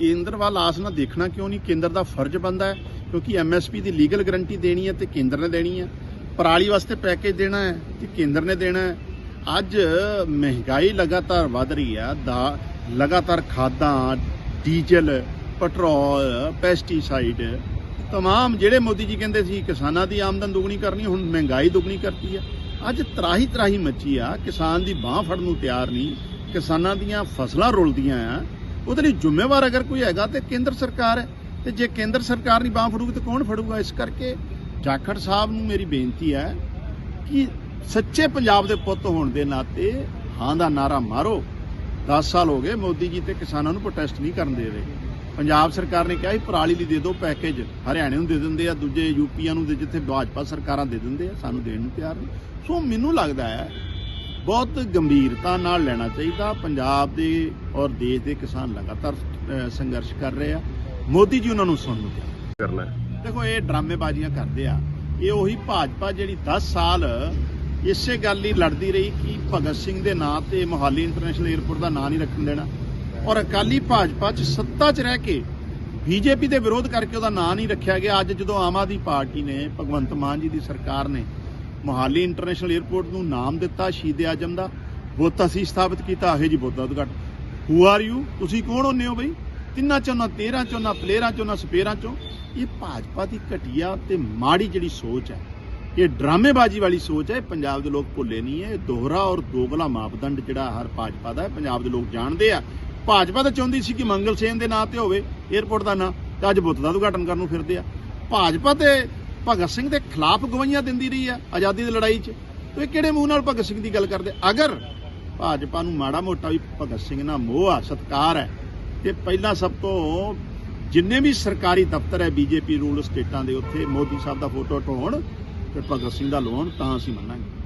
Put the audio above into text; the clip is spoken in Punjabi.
ਕੇਂਦਰ ਵੱਲ ਆਸ ਨਾਲ ਦੇਖਣਾ ਕਿਉਂ ਨਹੀਂ? ਕੇਂਦਰ ਦਾ ਫਰਜ਼ ਬੰਦਾ ਹੈ, ਕਿਉਂਕਿ ਐਮਐਸਪੀ ਦੀ ਲੀਗਲ ਗਾਰੰਟੀ ਦੇਣੀ ਹੈ ਤੇ ਕੇਂਦਰ ਨੇ ਦੇਣੀ ਹੈ। ਪਰਾਲੀ ਵਾਸਤੇ ਪੈਕੇਜ ਦੇਣਾ ਹੈ ਤੇ ਕੇਂਦਰ ਨੇ ਦੇਣਾ ਹੈ। ਅੱਜ ਮਹਿੰਗਾਈ ਲਗਾਤਾਰ ਵਧ ਰਹੀ ਹੈ, ਦਾ ਲਗਾਤਾਰ ਖਾਦਾਂ, ਡੀਜ਼ਲ, ਪੈਟਰੋਲ ਪੈਸਟੀਸਾਈਡ ਤਮਾਮ ਜਿਹੜੇ ਮੋਦੀ ਜੀ ਕਹਿੰਦੇ ਸੀ, ਕਿਸਾਨਾਂ ਦੀ ਆਮਦਨ ਦੁੱਗਣੀ ਕਰਨੀ, ਹੁਣ ਮਹਿੰਗਾਈ ਦੁੱਗਣੀ ਕਰਤੀ ਹੈ। ਅੱਜ ਤਰਾਹੀ ਤਰਾਹੀ ਮੱਚੀ ਆ, ਕਿਸਾਨ ਦੀ ਬਾਹ ਫੜਨ ਨੂੰ ਤਿਆਰ ਨਹੀਂ, ਕਿਸਾਨਾਂ ਦੀਆਂ ਫਸਲਾਂ ਰੁਲਦੀਆਂ ਆ ਉਹਦੇ ਲਈ ਜ਼ਿੰਮੇਵਾਰ ਅਗਰ ਕੋਈ ਹੈਗਾ ਤੇ ਕੇਂਦਰ ਸਰਕਾਰ ਹੈ। ਤੇ ਜੇ ਕੇਂਦਰ ਸਰਕਾਰ ਨਹੀਂ ਬਾਹ ਫੜੂਗੀ ਤੇ ਕੌਣ ਫੜੂਗਾ? ਇਸ ਕਰਕੇ ਜਾਖੜ ਸਾਹਿਬ ਨੂੰ ਮੇਰੀ ਬੇਨਤੀ ਹੈ ਕਿ ਸੱਚੇ ਪੰਜਾਬ ਦੇ ਪੁੱਤ ਹੋਣ ਦੇ ਨਾਤੇ ਹਾਂ ਦਾ ਨਾਰਾ ਮਾਰੋ। 10 ਸਾਲ ਹੋ ਗਏ ਮੋਦੀ ਜੀ ਤੇ ਕਿਸਾਨਾਂ ਨੂੰ ਪ੍ਰੋਟੈਸਟ ਨਹੀਂ ਕਰਨ ਦੇ ਰਹੇ। ਪੰਜਾਬ ਸਰਕਾਰ ਨੇ ਕਿਹਾ ਸੀ, ਪਰਾਲੀ ਲਈ ਦੇ ਦਿਓ ਪੈਕੇਜ ਹਰਿਆਣੇ ਨੂੰ ਦੇ ਦਿੰਦੇ ਆ, ਦੂਜੇ ਯੂਪੀਆਂ ਨੂੰ ਦੇ ਜਿੱਥੇ ਭਾਜਪਾ ਸਰਕਾਰਾਂ ਦੇ ਦਿੰਦੇ ਆ, ਸਾਨੂੰ ਦੇਣ ਨੂੰ ਤਿਆਰ ਨਹੀਂ। ਸੋ ਮੈਨੂੰ ਲੱਗਦਾ ਹੈ ਬਹੁਤ ਗੰਭੀਰਤਾ ਨਾਲ ਲੈਣਾ ਚਾਹੀਦਾ। ਪੰਜਾਬ ਦੇ ਔਰ ਦੇਸ਼ ਦੇ ਕਿਸਾਨ ਲਗਾਤਾਰ ਸੰਘਰਸ਼ ਕਰ ਰਹੇ ਆ। ਮੋਦੀ ਜੀ ਉਹਨਾਂ ਨੂੰ ਸੁਣਨ ਨੂੰ ਕਰਨਾ। ਦੇਖੋ ਇਹ ਡਰਾਮੇਬਾਜ਼ੀਆਂ ਕਰਦੇ ਆ। ਇਹ ਉਹੀ ਭਾਜਪਾ ਜਿਹੜੀ 10 ਸਾਲ ਇਸੇ ਗੱਲ ਹੀ ਲੜਦੀ ਰਹੀ ਕਿ ਭਗਤ ਸਿੰਘ ਦੇ ਨਾਂ ਤੇ ਮੋਹਾਲੀ ਇੰਟਰਨੈਸ਼ਨਲ 에ਅਰਪੋਰਟ ਦਾ ਨਾਂ ਨਹੀਂ ਰੱਖਣ ਦੇਣਾ। ਔਰ ਅਕਾਲੀ ਭਾਜਪਾ 'ਚ ਸੱਤਾ 'ਚ ਰਹਿ ਕੇ ਬੀਜੇਪੀ ਦੇ ਵਿਰੋਧ ਕਰਕੇ ਉਹਦਾ ਨਾਂ ਨਹੀਂ ਰੱਖਿਆ ਗਿਆ। ਅੱਜ ਜਦੋਂ ਆਮ ਆਦਮੀ ਪਾਰਟੀ ਨੇ ਭਗਵੰਤ ਮਾਨ ਜੀ ਦੀ ਸਰਕਾਰ ਨੇ ਮੋਹਾਲੀ ਇੰਟਰਨੈਸ਼ਨਲ 에ਅਰਪੋਰਟ ਨੂੰ ਨਾਮ ਦਿੱਤਾ ਸ਼ਹੀਦ ਆਜਮ ਦਾ। ਬੁੱਤ ਅਸੀਂ ਸਥਾਪਿਤ ਕੀਤਾ, ਇਹ ਜੀ ਬੁੱਤ ਦਾ ਉਦਘਾਟਨ। ਹੂ ਆਰ ਯੂ ਤੁਸੀਂ ਕੌਣ ਹੁੰਨੇ ਹੋ ਬਈ? ਤਿੰਨਾਂ ਚੋਂ ਨਾ 13 ਚੋਂ ਨਾ ਪਲੇਅਰਾਂ ਚੋਂ ਨਾ ਸਪੇਅਰਾਂ ਚੋਂ। ਇਹ ਭਾਜਪਾ ਦੀ ਘਟੀਆ ਤੇ ਮਾੜੀ ਜਿਹੜੀ ਸੋਚ ਹੈ, ਇਹ ਡਰਾਮੇਬਾਜ਼ੀ ਵਾਲੀ ਸੋਚ ਹੈ, ਇਹ ਪੰਜਾਬ ਦੇ ਲੋਕ ਭੁੱਲੇ ਨਹੀਂ ਹੈ। ਇਹ ਦੋਹਰਾ ਔਰ ਦੋਗਲਾ ਮਾਪਦੰਡ ਜਿਹੜਾ ਹਰ ਭਾਜਪਾ ਦਾ ਹੈ, ਪੰਜਾਬ ਦੇ ਲੋਕ ਜਾਣਦੇ ਆ। ਭਾਜਪਾ ਤਾਂ ਚਾਹੁੰਦੀ ਸੀ ਕਿ ਮੰਗਲ ਸੇਨ ਦੇ ਨਾਂ ਤੇ ਹੋਵੇ 에ਅਰਪੋਰਟ ਦਾ ਨਾਂ, ਤੇ ਅੱਜ ਬੁੱਤ ਦਾ ਉਦਘਾਟਨ ਕਰਨ ਨੂੰ ਫਿਰਦੇ ਆ। ਭਾਜਪਾ ਤੇ ਭਗਤ ਸਿੰਘ ਦੇ ਖਿਲਾਫ ਗਵਾਹੀਆਂ ਦਿੰਦੀ ਰਹੀ ਆ ਆਜ਼ਾਦੀ ਦੀ ਲੜਾਈ 'ਚ। ਤੇ ਇਹ ਕਿਹੜੇ ਮੂੰਹ ਨਾਲ ਭਗਤ ਸਿੰਘ ਦੀ ਗੱਲ ਕਰਦੇ? ਅਗਰ ਭਾਜਪਾ ਨੂੰ ਮਾੜਾ ਮੋਟਾ ਵੀ ਭਗਤ ਸਿੰਘ ਨਾਲ ਮੋਹ ਆ, ਸਤਕਾਰ ਹੈ, ਤੇ ਪਹਿਲਾਂ ਸਭ ਤੋਂ ਜਿੰਨੇ ਵੀ ਸਰਕਾਰੀ ਦਫ਼ਤਰ ਹੈ, ਬੀਜੇਪੀ ਰੂਲ ਸਟੇਟਾਂ ਦੇ ਉੱਥੇ ਮੋਦੀ ਸਾਹਿਬ ਦਾ ਫੋਟੋ ਢੋਣ ਤੇ ਭਗਤ ਸਿੰਘ ਦਾ ਲਾਉਣ, ਤਾਂ ਅਸੀਂ ਮੰਨਾਂਗੇ।